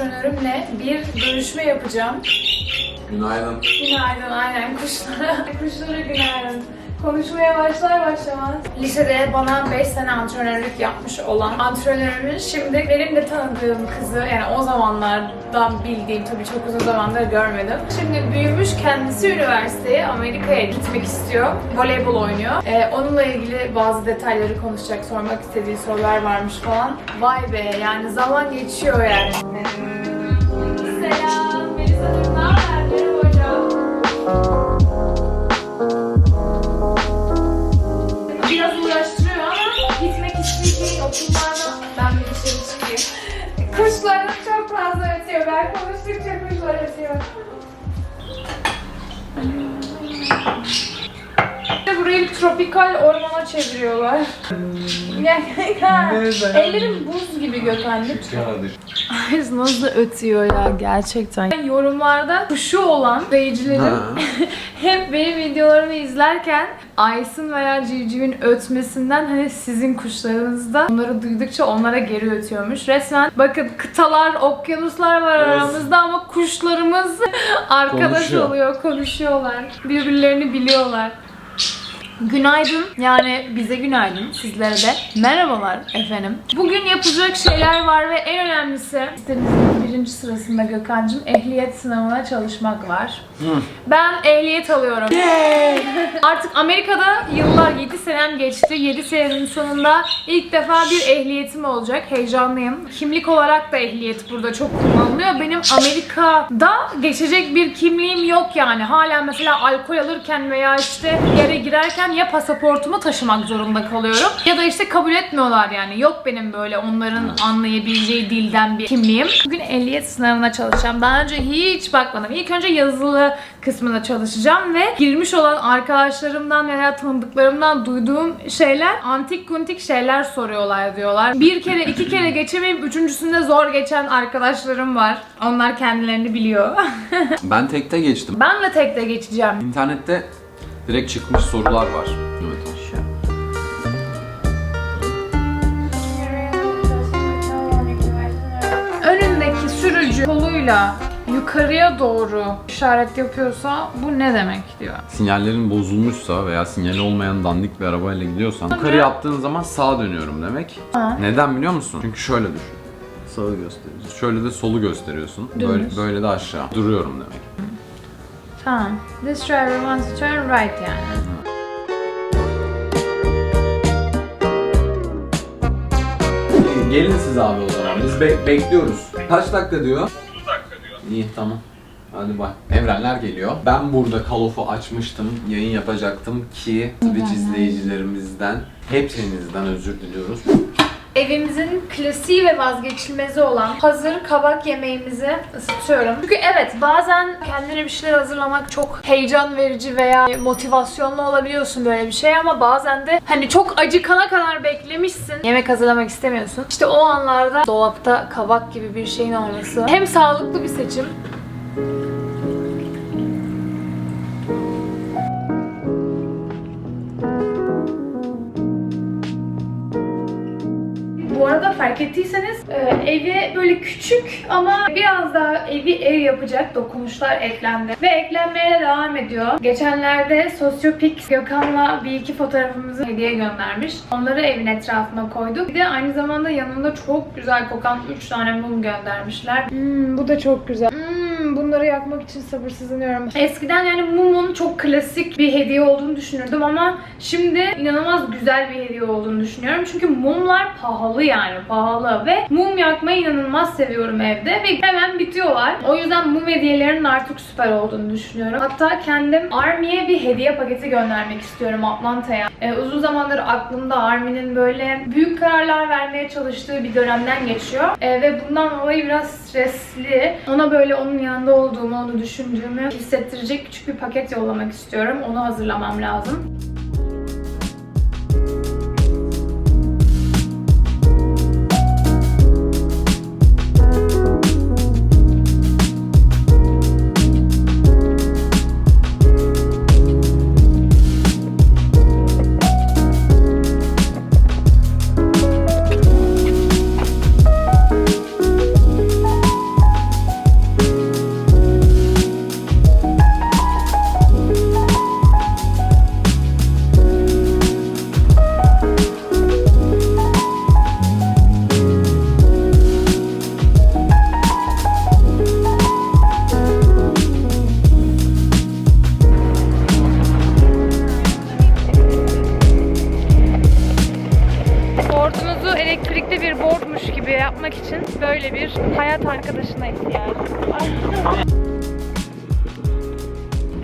antrenörümle bir görüşme yapacağım. Günaydın. Günaydın aynen kuşlara. Kuşlara günaydın. Konuşmaya başlar başlamaz. Lisede bana 5 sene antrenörlük yapmış olan antrenörümün şimdi benim de tanıdığım kızı yani o zamanlardan bildiğim tabii çok uzun zamandır görmedim. Şimdi büyümüş kendisi üniversiteye Amerika'ya gitmek istiyor. Voleybol oynuyor. Ee, onunla ilgili bazı detayları konuşacak, sormak istediği sorular varmış falan. Vay be yani zaman geçiyor yani. Selam Melisa? Merhaba hocam. Biraz uğraştırıyor ama gitmek istediği okullarda ben bir dışarı çıkayım. Kuşlar çok fazla ötüyor. Ben konuştukça kuşlar ötüyor. Burayı tropikal ormana çeviriyorlar. Ellerim buz gibi Gökhan lütfen. Ay nasıl ötüyor ya gerçekten. Yorumlarda kuşu olan izleyicilerim hep benim videolarımı izlerken Aysun veya Civciv'in ötmesinden hani sizin kuşlarınızda onları duydukça onlara geri ötüyormuş. Resmen bakın kıtalar, okyanuslar var Evet. aramızda ama kuşlarımız arkadaş Konuşuyor. oluyor, konuşuyorlar. Birbirlerini biliyorlar. Günaydın. Yani bize günaydın. Sizlere de merhabalar efendim. Bugün yapılacak şeyler var ve en önemlisi listemizin birinci sırasında Gökhan'cığım ehliyet sınavına çalışmak var. Ben ehliyet alıyorum. Artık Amerika'da yıllar 7 senem geçti. 7 senenin sonunda ilk defa bir ehliyetim olacak. Heyecanlıyım. Kimlik olarak da ehliyet burada çok kullanılıyor. Benim Amerika'da geçecek bir kimliğim yok yani. Hala mesela alkol alırken veya işte yere girerken ya pasaportumu taşımak zorunda kalıyorum ya da işte kabul etmiyorlar yani. Yok benim böyle onların anlayabileceği dilden bir kimliğim. Bugün ehliyet sınavına çalışacağım. Daha önce hiç bakmadım. İlk önce yazılı kısmına çalışacağım ve girmiş olan arkadaşlarımdan veya tanıdıklarımdan duyduğum şeyler antik kuntik şeyler soruyorlar diyorlar. Bir kere iki kere geçemeyip üçüncüsünde zor geçen arkadaşlarım var. Onlar kendilerini biliyor. Ben tekte geçtim. ben de tekte geçeceğim. İnternette direkt çıkmış sorular var. Evet aşağı. Önündeki sürücü koluyla yukarıya doğru işaret yapıyorsa bu ne demek diyor. Sinyallerin bozulmuşsa veya sinyali olmayan dandik bir arabayla gidiyorsan yukarı yaptığın zaman sağa dönüyorum demek. Ha. Neden biliyor musun? Çünkü şöyle düşün. Sağı gösteriyorsun. Şöyle de solu gösteriyorsun. Böyle, Dümdüz. böyle de aşağı. Duruyorum demek. Tamam. This driver wants to turn right yani. Gelin siz abi o zaman. Biz be- bekliyoruz. Kaç dakika diyor? 30 dakika diyor. İyi tamam. Hadi bak. Evrenler geliyor. Ben burada Call of'u açmıştım. Yayın yapacaktım ki Twitch izleyicilerimizden hepinizden özür diliyoruz. Evimizin klasiği ve vazgeçilmezi olan hazır kabak yemeğimizi ısıtıyorum. Çünkü evet bazen kendine bir şeyler hazırlamak çok heyecan verici veya motivasyonlu olabiliyorsun böyle bir şey ama bazen de hani çok acıkana kadar beklemişsin. Yemek hazırlamak istemiyorsun. İşte o anlarda dolapta kabak gibi bir şeyin olması hem sağlıklı bir seçim fark ettiyseniz e, evi böyle küçük ama biraz daha evi ev yapacak dokunuşlar eklendi. Ve eklenmeye de devam ediyor. Geçenlerde Sosyopik Gökhan'la bir iki fotoğrafımızı hediye göndermiş. Onları evin etrafına koyduk. Bir de aynı zamanda yanında çok güzel kokan 3 tane mum göndermişler. Hmm, bu da çok güzel. Hmm, bunları yakmak için sabırsızlanıyorum. Eskiden yani mumun çok klasik bir hediye olduğunu düşünürdüm ama şimdi inanılmaz güzel bir hediye olduğunu düşünüyorum. Çünkü mumlar pahalı yani pahalı ve mum yakmayı inanılmaz seviyorum evde ve hemen bitiyorlar. O yüzden mum hediyelerinin artık süper olduğunu düşünüyorum. Hatta kendim Army'ye bir hediye paketi göndermek istiyorum Atlanta'ya. Ee, uzun zamandır aklımda Army'nin böyle büyük kararlar vermeye çalıştığı bir dönemden geçiyor. Ee, ve bundan dolayı biraz stresli. Ona böyle onun yanında olduğumu, onu düşündüğümü hissettirecek küçük bir paket yollamak istiyorum. Onu hazırlamam lazım.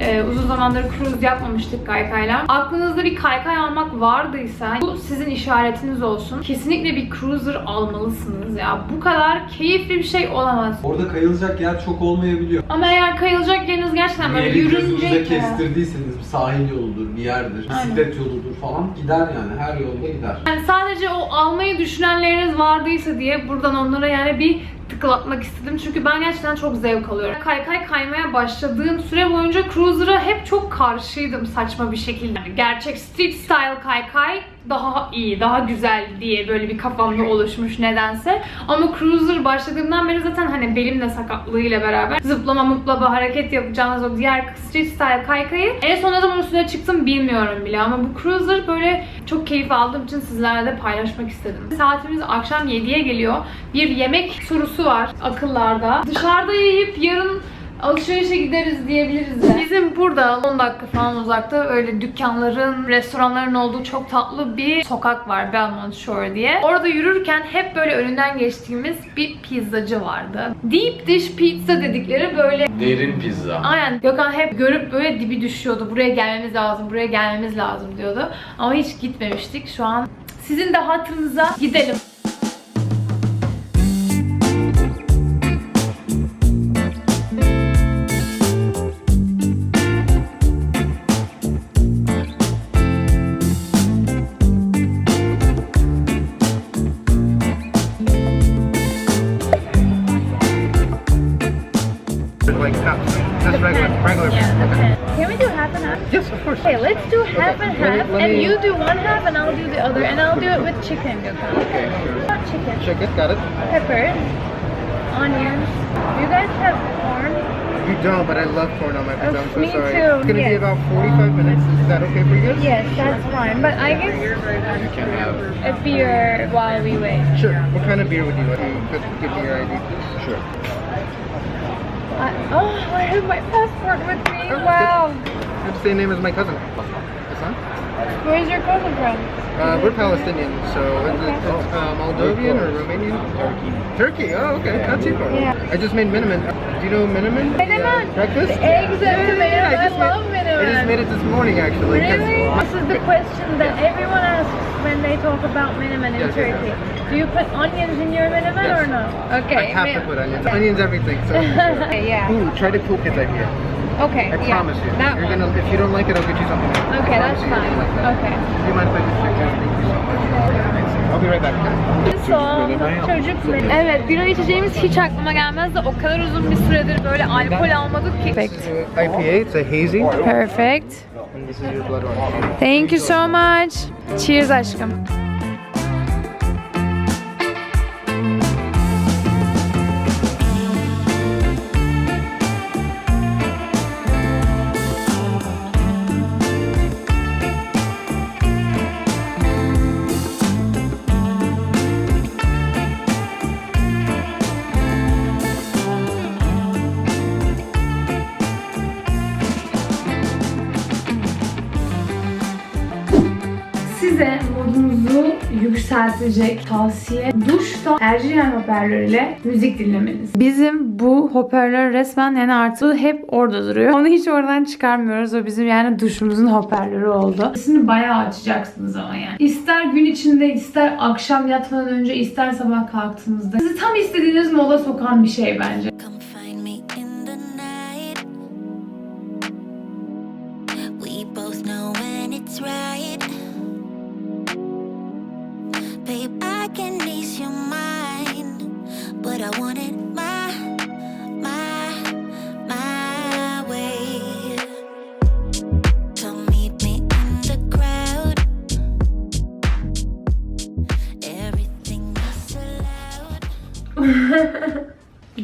Ee, uzun zamandır cruise yapmamıştık kaykayla. Aklınızda bir kaykay almak vardıysa bu sizin işaretiniz olsun. Kesinlikle bir cruiser almalısınız ya. Bu kadar keyifli bir şey olamaz. Orada kayılacak yer çok olmayabiliyor. Ama eğer kayılacak yeriniz gerçekten böyle Yeri gözünüze yürünecek ya. kestirdiyseniz bir sahil yoludur, bir yerdir, Aynen. bisiklet yoludur falan gider yani. Her yolda gider. Yani sadece o almayı düşünenleriniz vardıysa diye buradan onlara yani bir tıklatmak istedim. Çünkü ben gerçekten çok zevk alıyorum. Kaykay kaymaya başladığım süre boyunca cruiser'a hep çok karşıydım saçma bir şekilde. Yani gerçek street style kaykay daha iyi, daha güzel diye böyle bir kafamda oluşmuş nedense. Ama cruiser başladığımdan beri zaten hani belim de sakatlığıyla beraber zıplama mutlama hareket yapacağınız o diğer street style kaykayı en son zaman üstüne çıktım bilmiyorum bile ama bu cruiser böyle çok keyif aldığım için sizlerle de paylaşmak istedim. Saatimiz akşam 7'ye geliyor. Bir yemek sorusu var akıllarda. Dışarıda yiyip yarın alışverişe gideriz diyebiliriz de. Bizim burada 10 dakika falan uzakta öyle dükkanların, restoranların olduğu çok tatlı bir sokak var Belmont Shore diye. Orada yürürken hep böyle önünden geçtiğimiz bir pizzacı vardı. Deep dish pizza dedikleri böyle Derin pizza. Aynen. Gökhan hep görüp böyle dibi düşüyordu. Buraya gelmemiz lazım, buraya gelmemiz lazım diyordu. Ama hiç gitmemiştik. Şu an sizin de hatırınıza gidelim. And Let me- half, let and me- you do one half, and I'll do the other, and I'll do it with chicken, Okay, sure. Not chicken. Chicken, got it. Peppers, onions. Do you guys have corn? You don't, but I love corn on my pizza. I'm so me sorry. too, It's gonna yes. be about 45 minutes. Is that okay for you guys? Yes, that's fine. But I guess You can have a beer while we wait. Sure. What kind of beer would you like? Just give me your ID. Sure. I, oh, I have my passport with me. Oh, wow. It's the same name as my cousin. Hassan? Where's your cousin from? Uh, we're Palestinian, so it's, it's uh, Moldovan or Romanian? Turkey. Turkey. Oh, okay. Not too far. Yeah. I just made minimum. Do you know minimum? Minimum? Yeah, breakfast. The eggs and Yeah, tomatoes. yeah, I just made- love minimum. I just made it this morning, actually. Really? This is the question that everyone asks when they talk about minimum in Yes, yes, Turkey. Do you put onions in your minimum Yes. or no? Okay. I have to put onions. Okay. Onions, everything. So. yeah. Ooh, try the cool kids IPA. Okay. I yeah. promise you. That You're one. gonna, if you don't like it, I'll get you something else. Okay, that's fine. like that. Okay. Do you mind if I just check that? Thank you so much. I'll be right back. Son çocuk menü. Evet, bira içeceğimiz hiç aklıma gelmezdi. O kadar uzun bir süredir böyle alkol almadık ki. A IPA. It's a hazy. Perfect. And this is your blood orange. Thank you so much. Cheers aşkım. Yükseltecek tavsiye duşta tercihen hoparlörüyle müzik dinlemeniz. Bizim bu hoparlör resmen yani artık hep orada duruyor. Onu hiç oradan çıkarmıyoruz. O bizim yani duşumuzun hoparlörü oldu. Sesini bayağı açacaksınız ama yani. İster gün içinde, ister akşam yatmadan önce, ister sabah kalktığınızda. Sizi tam istediğiniz moda sokan bir şey bence. Come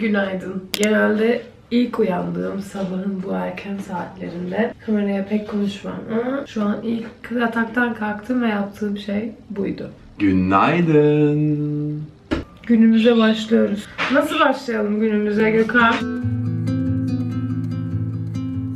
Günaydın. Genelde ilk uyandığım sabahın bu erken saatlerinde kameraya pek konuşmam ama şu an ilk yataktan kalktım ve yaptığım şey buydu. Günaydın. Günümüze başlıyoruz. Nasıl başlayalım günümüze Gökhan?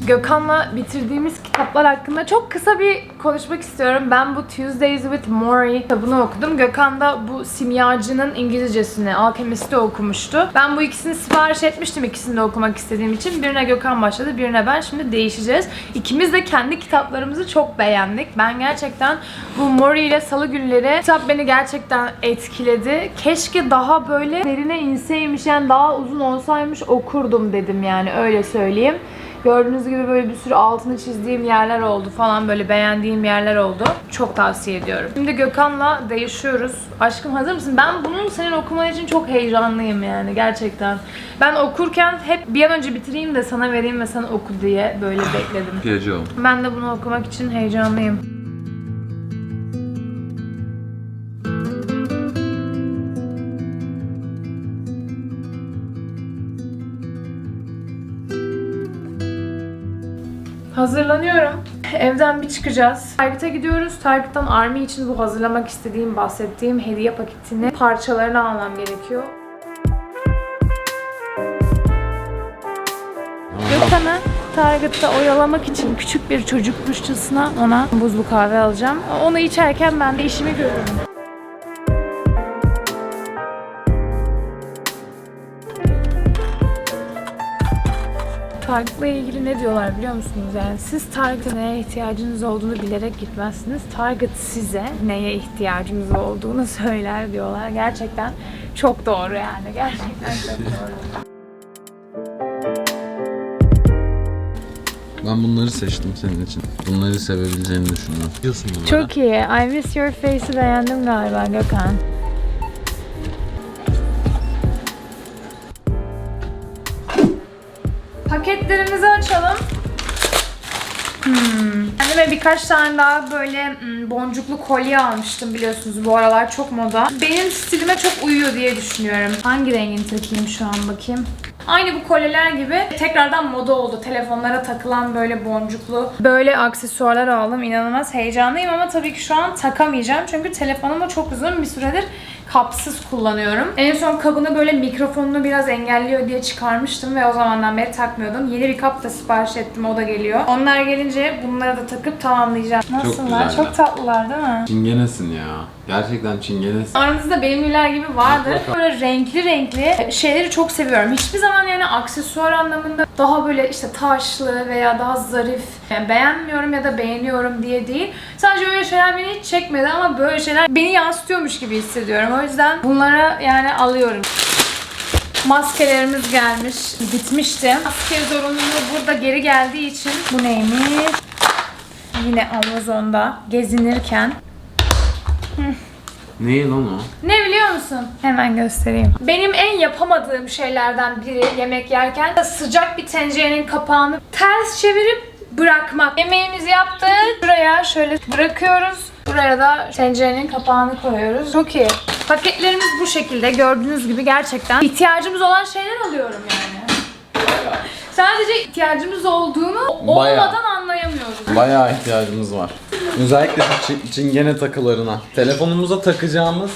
Gökhan'la bitirdiğimiz kitaplar hakkında çok kısa bir konuşmak istiyorum. Ben bu Tuesdays with Maury kitabını okudum. Gökhan da bu simyacının İngilizcesini, alkemisti okumuştu. Ben bu ikisini sipariş etmiştim ikisini de okumak istediğim için. Birine Gökhan başladı, birine ben. Şimdi değişeceğiz. İkimiz de kendi kitaplarımızı çok beğendik. Ben gerçekten bu Maury ile Salı Günleri kitap beni gerçekten etkiledi. Keşke daha böyle derine inseymiş yani daha uzun olsaymış okurdum dedim yani öyle söyleyeyim. Gördüğünüz gibi böyle bir sürü altını çizdiğim yerler oldu falan böyle beğendiğim yerler oldu. Çok tavsiye ediyorum. Şimdi Gökhan'la değişiyoruz. Aşkım hazır mısın? Ben bunun senin okuman için çok heyecanlıyım yani gerçekten. Ben okurken hep bir an önce bitireyim de sana vereyim ve sen oku diye böyle bekledim. Okuyacağım. Ben de bunu okumak için heyecanlıyım. Hazırlanıyorum. Evden bir çıkacağız. Target'a gidiyoruz. Target'tan Army için bu hazırlamak istediğim, bahsettiğim hediye paketini parçalarını almam gerekiyor. Gökhan'ı Target'ta oyalamak için küçük bir çocukmuşçasına ona buzlu kahve alacağım. Onu içerken ben de işimi görürüm. Target'la ilgili ne diyorlar biliyor musunuz? Yani siz Target'a neye ihtiyacınız olduğunu bilerek gitmezsiniz. Target size neye ihtiyacınız olduğunu söyler diyorlar. Gerçekten çok doğru yani. Gerçekten çok doğru. Ben bunları seçtim senin için. Bunları sevebileceğini düşünüyorum. Biliyorsun bunları. Çok iyi. I Miss Your Face'i beğendim galiba Gökhan. Paketlerimizi açalım. Hmm. Kendime birkaç tane daha böyle hmm, boncuklu kolye almıştım biliyorsunuz bu aralar çok moda. Benim stilime çok uyuyor diye düşünüyorum. Hangi rengini takayım şu an bakayım. Aynı bu kolyeler gibi tekrardan moda oldu. Telefonlara takılan böyle boncuklu böyle aksesuarlar aldım. İnanılmaz heyecanlıyım ama tabii ki şu an takamayacağım. Çünkü telefonumu çok uzun bir süredir kapsız kullanıyorum. En son kabını böyle mikrofonunu biraz engelliyor diye çıkarmıştım ve o zamandan beri takmıyordum. Yeni bir kap da sipariş ettim o da geliyor. Onlar gelince bunları da takıp tamamlayacağım. Nasıllar? güzeller. Çok tatlılar değil mi? Çingenesin ya. Gerçekten çingenesin. Aranızda benimkiler gibi vardır. Böyle renkli renkli şeyleri çok seviyorum. Hiçbir zaman yani aksesuar anlamında daha böyle işte taşlı veya daha zarif yani beğenmiyorum ya da beğeniyorum diye değil. Sadece öyle şeyler beni hiç çekmedi ama böyle şeyler beni yansıtıyormuş gibi hissediyorum. O yüzden bunlara yani alıyorum. Maskelerimiz gelmiş. Bitmişti. Maske zorunluluğu burada geri geldiği için bu neymiş? Yine Amazon'da gezinirken Ne lan o? ne biliyor musun? Hemen göstereyim. Benim en yapamadığım şeylerden biri yemek yerken sıcak bir tencerenin kapağını ters çevirip bırakmak. Yemeğimizi yaptık. Buraya şöyle bırakıyoruz. Buraya da tencerenin kapağını koyuyoruz. Çok iyi. Paketlerimiz bu şekilde. Gördüğünüz gibi gerçekten ihtiyacımız olan şeyler alıyorum yani. Sadece ihtiyacımız olduğunu Bayağı. olmadan anlayamıyoruz. Bayağı ihtiyacımız var. Özellikle çi- çingene takılarına. Telefonumuza takacağımız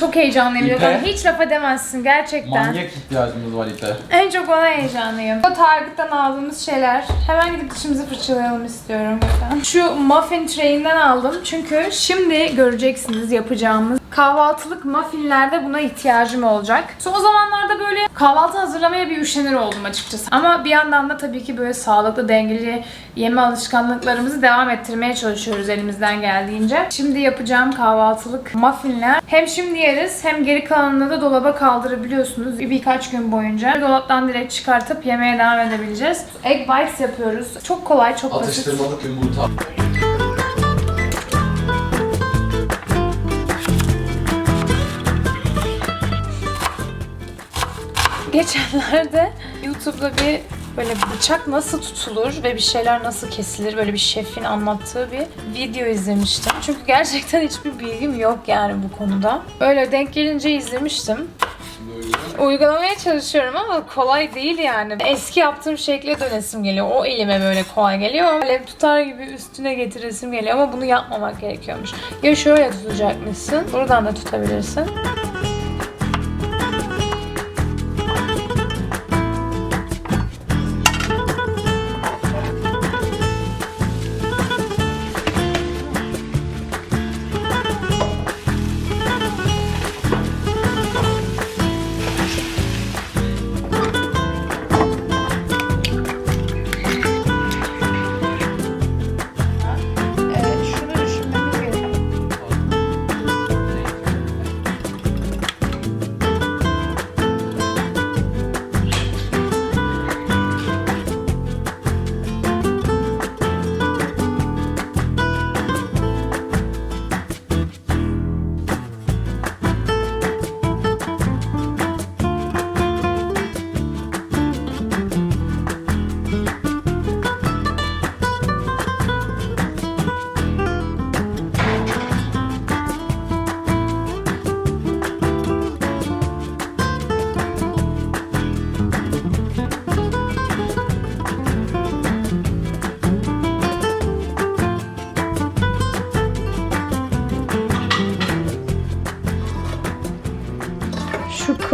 Çok heyecanlıyım. İpe. Gökhan. Hiç laf edemezsin gerçekten. manyak ihtiyacımız var ipe. En çok ona heyecanlıyım. O Target'tan aldığımız şeyler. Hemen gidip dişimizi fırçalayalım istiyorum Gökhan. Şu muffin trayinden aldım. Çünkü şimdi göreceksiniz yapacağımız kahvaltılık muffinlerde buna ihtiyacım olacak. Son zamanlarda böyle kahvaltı hazırlamaya bir üşenir oldum açıkçası. Ama bir yandan da tabii ki böyle sağlıklı, dengeli yeme alışkanlıklarımızı devam ettirmeye çalışıyoruz elimizden geldiğince. Şimdi yapacağım kahvaltılık muffinler hem şimdi yeriz hem geri kalanını da dolaba kaldırabiliyorsunuz birkaç gün boyunca. Dolaptan direkt çıkartıp yemeye devam edebileceğiz. Egg bites yapıyoruz. Çok kolay, çok basit. Atıştırmalık yumurta. Geçenlerde YouTube'da bir böyle bıçak nasıl tutulur ve bir şeyler nasıl kesilir böyle bir şefin anlattığı bir video izlemiştim. Çünkü gerçekten hiçbir bilgim yok yani bu konuda. Öyle denk gelince izlemiştim. Uygulamaya çalışıyorum ama kolay değil yani. Eski yaptığım şekle dönesim geliyor. O elime böyle kolay geliyor. Alev tutar gibi üstüne getiresim geliyor ama bunu yapmamak gerekiyormuş. Ya şöyle tutacakmışsın. Buradan da tutabilirsin.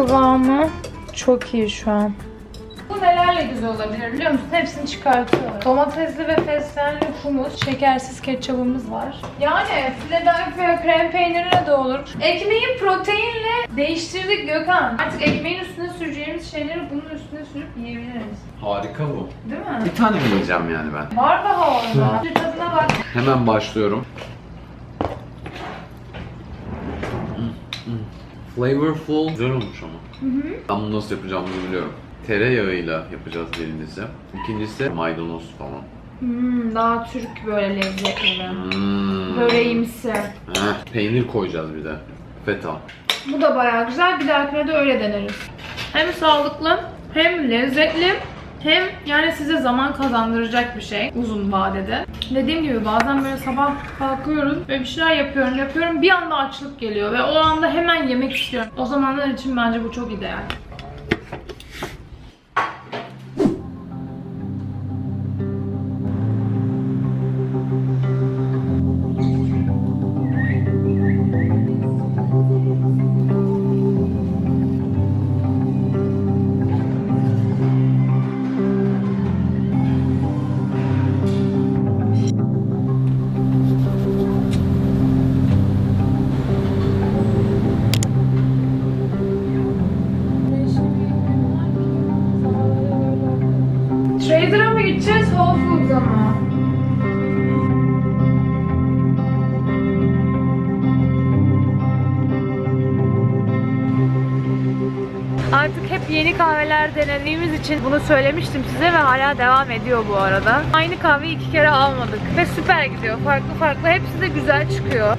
Kıvamı çok iyi şu an. Bu nelerle güzel olabilir biliyor musun? Hepsini çıkartıyorum. Domatesli ve fesleğenli humus, şekersiz ketçabımız var. Yani Philadelphia krem peynirine de olur. Ekmeği proteinle değiştirdik Gökhan. Artık ekmeğin üstüne süreceğimiz şeyleri bunun üstüne sürüp yiyebiliriz. Harika bu. Değil mi? Bir tane mi yiyeceğim yani ben? Var daha orada. Bir tadına bak. Hemen başlıyorum. Flavorful. Güzel olmuş ama. Ben bunu nasıl yapacağımızı biliyorum. Tereyağıyla yapacağız birincisi. İkincisi maydanoz falan. Hmm, daha Türk böyle lezzetleri. Hmm. Böreğimsi. Heh, peynir koyacağız bir de. Feta. Bu da bayağı güzel. Bir dahakine de öyle deneriz. Hem sağlıklı, hem lezzetli, hem yani size zaman kazandıracak bir şey uzun vadede. Dediğim gibi bazen böyle sabah kalkıyorum ve bir şeyler yapıyorum, yapıyorum. Bir anda açlık geliyor ve o anda hemen yemek istiyorum. O zamanlar için bence bu çok ideal. Kahveler denediğimiz için bunu söylemiştim size ve hala devam ediyor bu arada. Aynı kahveyi iki kere almadık ve süper gidiyor. Farklı farklı hepsi de güzel çıkıyor.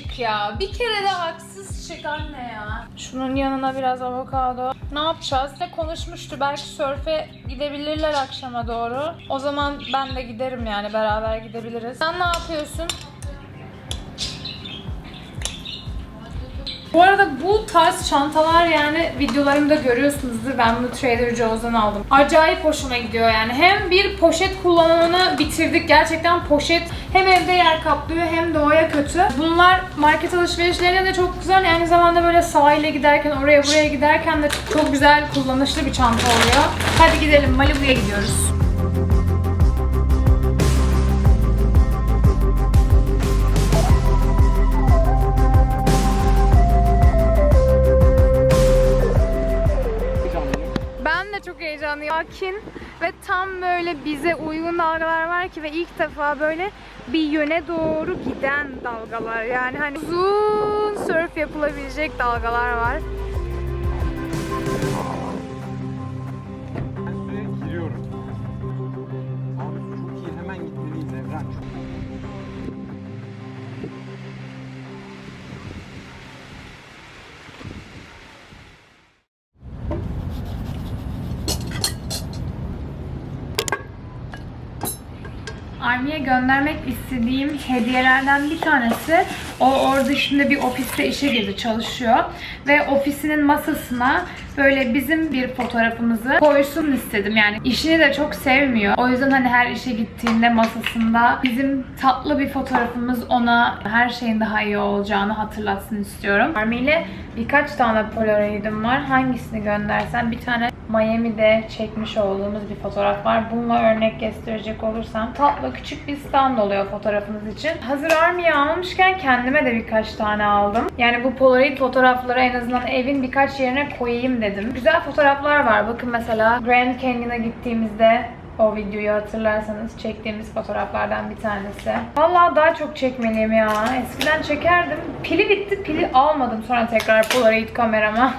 Çık ya. Bir kere de haksız çık anne ya. Şunun yanına biraz avokado. Ne yapacağız? Ne konuşmuştu. Belki sörfe gidebilirler akşama doğru. O zaman ben de giderim yani beraber gidebiliriz. Sen ne yapıyorsun? Bu arada bu tarz çantalar yani videolarımda görüyorsunuzdur. Ben bunu Trader Joe'dan aldım. Acayip hoşuma gidiyor yani. Hem bir poşet kullanımını bitirdik. Gerçekten poşet hem evde yer kaplıyor hem doğaya kötü. Bunlar market alışverişlerine de çok güzel. Aynı zamanda böyle sahile giderken, oraya buraya giderken de çok güzel kullanışlı bir çanta oluyor. Hadi gidelim Malibu'ya gidiyoruz. Sakin ve tam böyle bize uygun dalgalar var ki ve ilk defa böyle bir yöne doğru giden dalgalar. Yani hani uzun surf yapılabilecek dalgalar var. Göndermek istediğim hediyelerden bir tanesi o orada şimdi bir ofiste işe girdi çalışıyor ve ofisinin masasına böyle bizim bir fotoğrafımızı koysun istedim. Yani işini de çok sevmiyor. O yüzden hani her işe gittiğinde masasında bizim tatlı bir fotoğrafımız ona her şeyin daha iyi olacağını hatırlatsın istiyorum. Armiye ile birkaç tane polaroidim var. Hangisini göndersen bir tane Miami'de çekmiş olduğumuz bir fotoğraf var. Bununla örnek gösterecek olursam tatlı küçük bir stand oluyor fotoğrafınız için. Hazır Army'yi almışken kendime de birkaç tane aldım. Yani bu Polaroid fotoğrafları en azından evin birkaç yerine koyayım dedim. Güzel fotoğraflar var. Bakın mesela Grand Canyon'a gittiğimizde o videoyu hatırlarsanız çektiğimiz fotoğraflardan bir tanesi. Vallahi daha çok çekmeliyim ya. Eskiden çekerdim. Pili bitti. Pili almadım sonra tekrar Polaroid kamerama.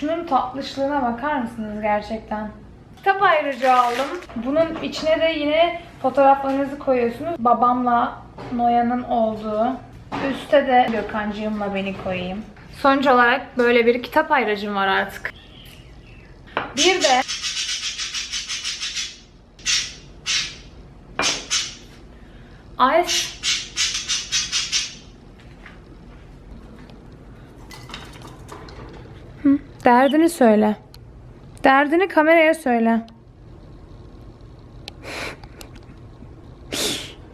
Şunun tatlışlığına bakar mısınız gerçekten? Kitap ayrıca aldım. Bunun içine de yine fotoğraflarınızı koyuyorsunuz. Babamla Noyan'ın olduğu. Üste de Gökhancığımla beni koyayım. Sonuç olarak böyle bir kitap ayracım var artık. Bir de Ice Hı, derdini söyle. Derdini kameraya söyle.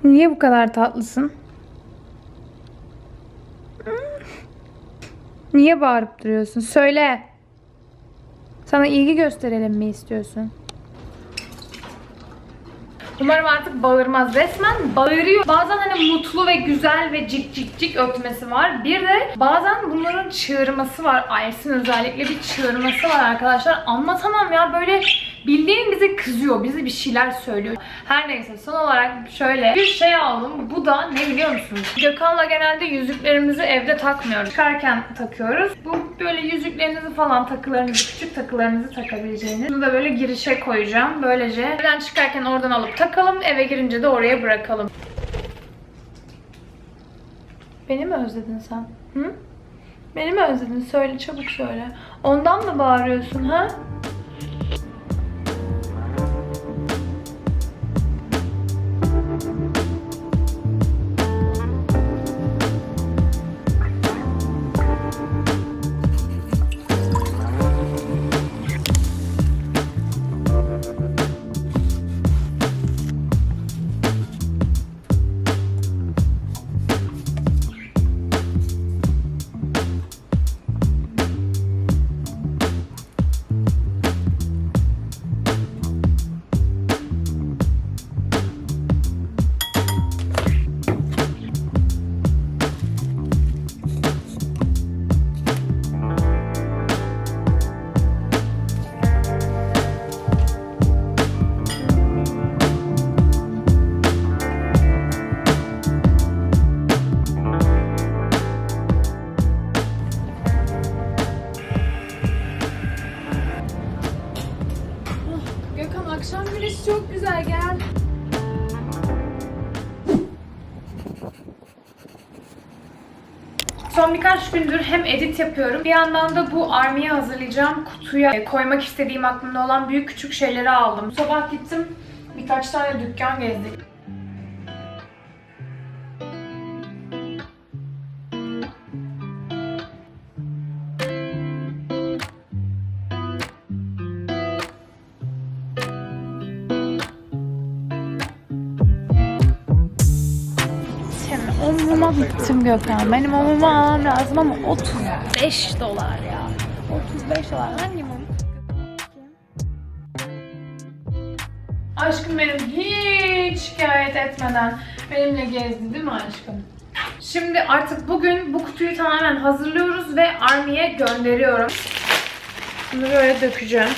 Niye bu kadar tatlısın? Niye bağırıp duruyorsun? Söyle. Sana ilgi gösterelim mi istiyorsun? Umarım artık bağırmaz. Resmen bağırıyor. Bazen hani mutlu ve güzel ve cik cik cik ötmesi var. Bir de bazen bunların çığırması var. Aysin özellikle bir çığırması var arkadaşlar. Anlatamam ya böyle bildiğin bize kızıyor. Bize bir şeyler söylüyor. Her neyse son olarak şöyle bir şey aldım. Bu da ne biliyor musunuz? Gökhan'la genelde yüzüklerimizi evde takmıyoruz. Çıkarken takıyoruz. Bu böyle yüzüklerinizi falan takılarınızı, küçük takılarınızı takabileceğiniz. Bunu da böyle girişe koyacağım. Böylece evden çıkarken oradan alıp takalım. Eve girince de oraya bırakalım. Beni mi özledin sen? Hı? Beni mi özledin? Söyle çabuk söyle. Ondan mı bağırıyorsun ha? Hem edit yapıyorum. Bir yandan da bu armiye hazırlayacağım kutuya e, koymak istediğim aklımda olan büyük küçük şeyleri aldım. Sabah gittim birkaç tane dükkan gezdik. Muma bittim Gökhan. Benim o mumu almam lazım ama 35 dolar ya. 35 dolar. Hangi mum? Aşkım benim hiç şikayet etmeden benimle gezdi değil mi aşkım? Şimdi artık bugün bu kutuyu tamamen hazırlıyoruz ve Army'ye gönderiyorum. Bunu böyle dökeceğim.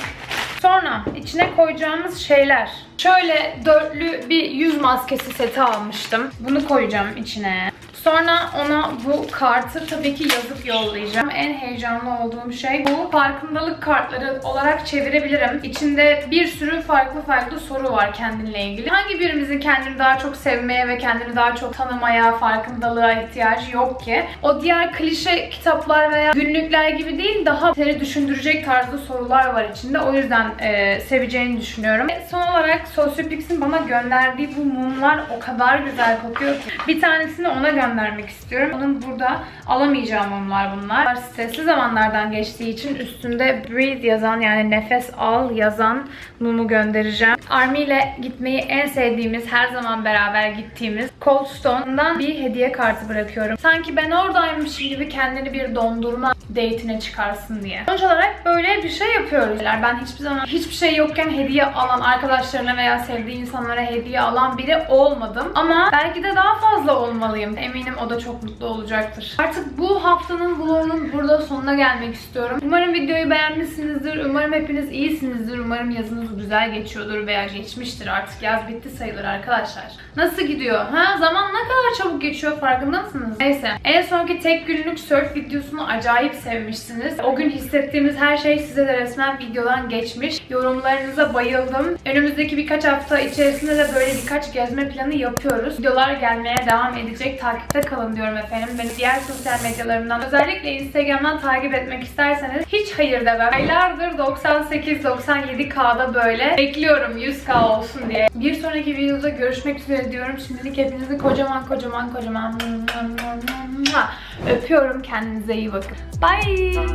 Sonra içine koyacağımız şeyler. Şöyle dörtlü bir yüz maskesi seti almıştım. Bunu koyacağım içine. Sonra ona bu kartı tabii ki yazıp yollayacağım. En heyecanlı olduğum şey bu farkındalık kartları olarak çevirebilirim. İçinde bir sürü farklı farklı soru var kendinle ilgili. Hangi birimizin kendini daha çok sevmeye ve kendini daha çok tanımaya, farkındalığa ihtiyacı yok ki? O diğer klişe kitaplar veya günlükler gibi değil daha seni düşündürecek tarzda sorular var içinde. O yüzden e, seveceğini düşünüyorum. Ve son olarak Sociopix'in bana gönderdiği bu mumlar o kadar güzel kokuyor ki. Bir tanesini ona göndermek istiyorum. Onun burada alamayacağı mumlar bunlar. Stresli zamanlardan geçtiği için üstünde breathe yazan yani nefes al yazan mumu göndereceğim. Army ile gitmeyi en sevdiğimiz, her zaman beraber gittiğimiz Cold Stone'dan bir hediye kartı bırakıyorum. Sanki ben oradaymışım gibi kendini bir dondurma date'ine çıkarsın diye. Sonuç olarak böyle bir şey yapıyoruz. Ben hiçbir zaman hiçbir şey yokken hediye alan arkadaşlarına veya sevdiği insanlara hediye alan biri olmadım. Ama belki de daha fazla olmalıyım. Eminim o da çok mutlu olacaktır. Artık bu haftanın vlogunun burada sonuna gelmek istiyorum. Umarım videoyu beğenmişsinizdir. Umarım hepiniz iyisinizdir. Umarım yazınız güzel geçiyordur veya geçmiştir. Artık yaz bitti sayılır arkadaşlar. Nasıl gidiyor? Ha zaman ne kadar çabuk geçiyor farkında mısınız? Neyse. En sonki tek günlük surf videosunu acayip sevmişsiniz. O gün hissettiğimiz her şey size de resmen videodan geçmiş. Yorumlarınıza bayıldım. Önümüzdeki birkaç hafta içerisinde de böyle birkaç gezme planı yapıyoruz. Videolar gelmeye devam edecek. Takipte kalın diyorum efendim. Beni diğer sosyal medyalarımdan özellikle Instagram'dan takip etmek isterseniz hiç hayır demem. Aylardır 98-97K'da böyle bekliyorum 100K olsun diye. Bir sonraki videoda görüşmek üzere diyorum. Şimdilik hepinizi kocaman kocaman kocaman öpüyorum. Kendinize iyi bakın. Bye.